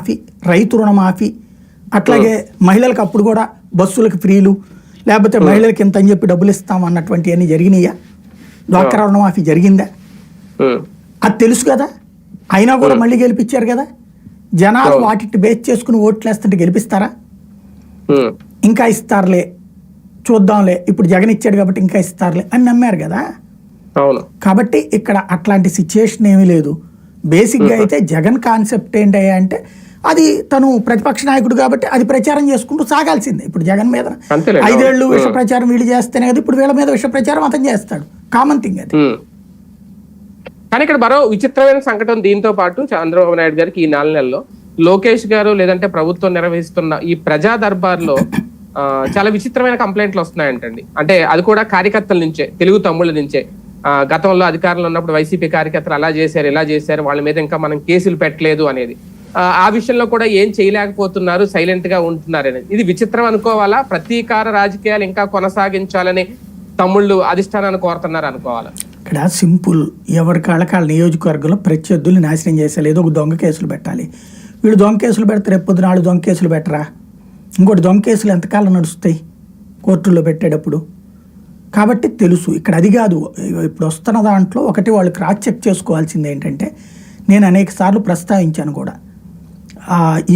రుణమాఫీ రైతు రుణమాఫీ అట్లాగే మహిళలకు అప్పుడు కూడా బస్సులకు ఫ్రీలు లేకపోతే మహిళలకి ఇంత అని చెప్పి డబ్బులు ఇస్తాం అన్నటువంటి అన్ని జరిగినాయా? డ్వాక్రా రుణమాఫీ జరిగిందా? అది తెలుసు కదా? అయినా కూడా మళ్ళీ గెలిపించారు కదా? జనాలు వాటిని బేస్ చేసుకుని ఓట్లు వేస్తుంటే గెలిపిస్తారా ఇంకా ఇస్తారులే చూద్దాంలే ఇప్పుడు జగన్ ఇచ్చాడు కాబట్టి ఇంకా ఇస్తారులే అని నమ్మారు కదా? కాబట్టి ఇక్కడ అట్లాంటి సిచ్యుయేషన్ ఏమీ లేదు. బేసిక్గా అయితే జగన్ కాన్సెప్ట్ ఏంటయ్యా అంటే అది తను ప్రతిపక్ష నాయకుడు కాబట్టి అది ప్రచారం చేసుకుంటూ సాగాల్సిందే. ఇప్పుడు జగన్ మీద ఐదేళ్ళు. విష ప్రచారం వీళ్ళు చేస్తేనే కదా ఇప్పుడు వీళ్ళ మీద విష ప్రచారం అతను చేస్తాడు. కామన్ థింగ్ అది. కానీ ఇక్కడ మరో విచిత్రమైన సంఘటన దీంతో పాటు చంద్రబాబు నాయుడు గారికి ఈ నాలుగు నెలల్లో లోకేష్ గారు లేదంటే ప్రభుత్వం నిర్వహిస్తున్న ఈ ప్రజా దర్బార్లో చాలా విచిత్రమైన కంప్లైంట్లు వస్తున్నాయంటండి. అంటే అది కూడా కార్యకర్తల నుంచే తెలుగు తమ్ముళ్ళ నుంచే. గతంలో అధికారంలో ఉన్నప్పుడు వైసీపీ కార్యకర్తలు అలా చేశారు ఇలా చేశారు వాళ్ళ మీద ఇంకా మనం కేసులు పెట్టలేదు అనేది. ఆ, విషయంలో కూడా ఏం చేయలేకపోతున్నారు సైలెంట్గా ఉంటున్నారని ఇది విచిత్రం అనుకోవాలా? ప్రతీకార రాజకీయాలు ఇంకా కొనసాగించాలని తమ్ముళ్ళు అధిష్టానాన్ని కోరుతున్నారు అనుకోవాలా? ఇక్కడ సింపుల్ ఎవరి కాళ్ళకాల నియోజకవర్గంలో ప్రత్యర్థులు నాశనం చేసేది ఏదో ఒక దొంగ కేసులు పెట్టాలి. వీడు దొంగ కేసులు పెడితే రేపు నాలుగు దొంగ కేసులు పెట్టరా? ఇంకోటి దొంగ కేసులు ఎంతకాలం నడుస్తాయి కోర్టుల్లో పెట్టేటప్పుడు? కాబట్టి తెలుసు ఇక్కడ అది కాదు. ఇప్పుడు వస్తున్న దాంట్లో ఒకటి వాళ్ళు క్రాస్ చెక్ చేసుకోవాల్సింది ఏంటంటే నేను అనేక సార్లు ప్రస్తావించాను కూడా. uh,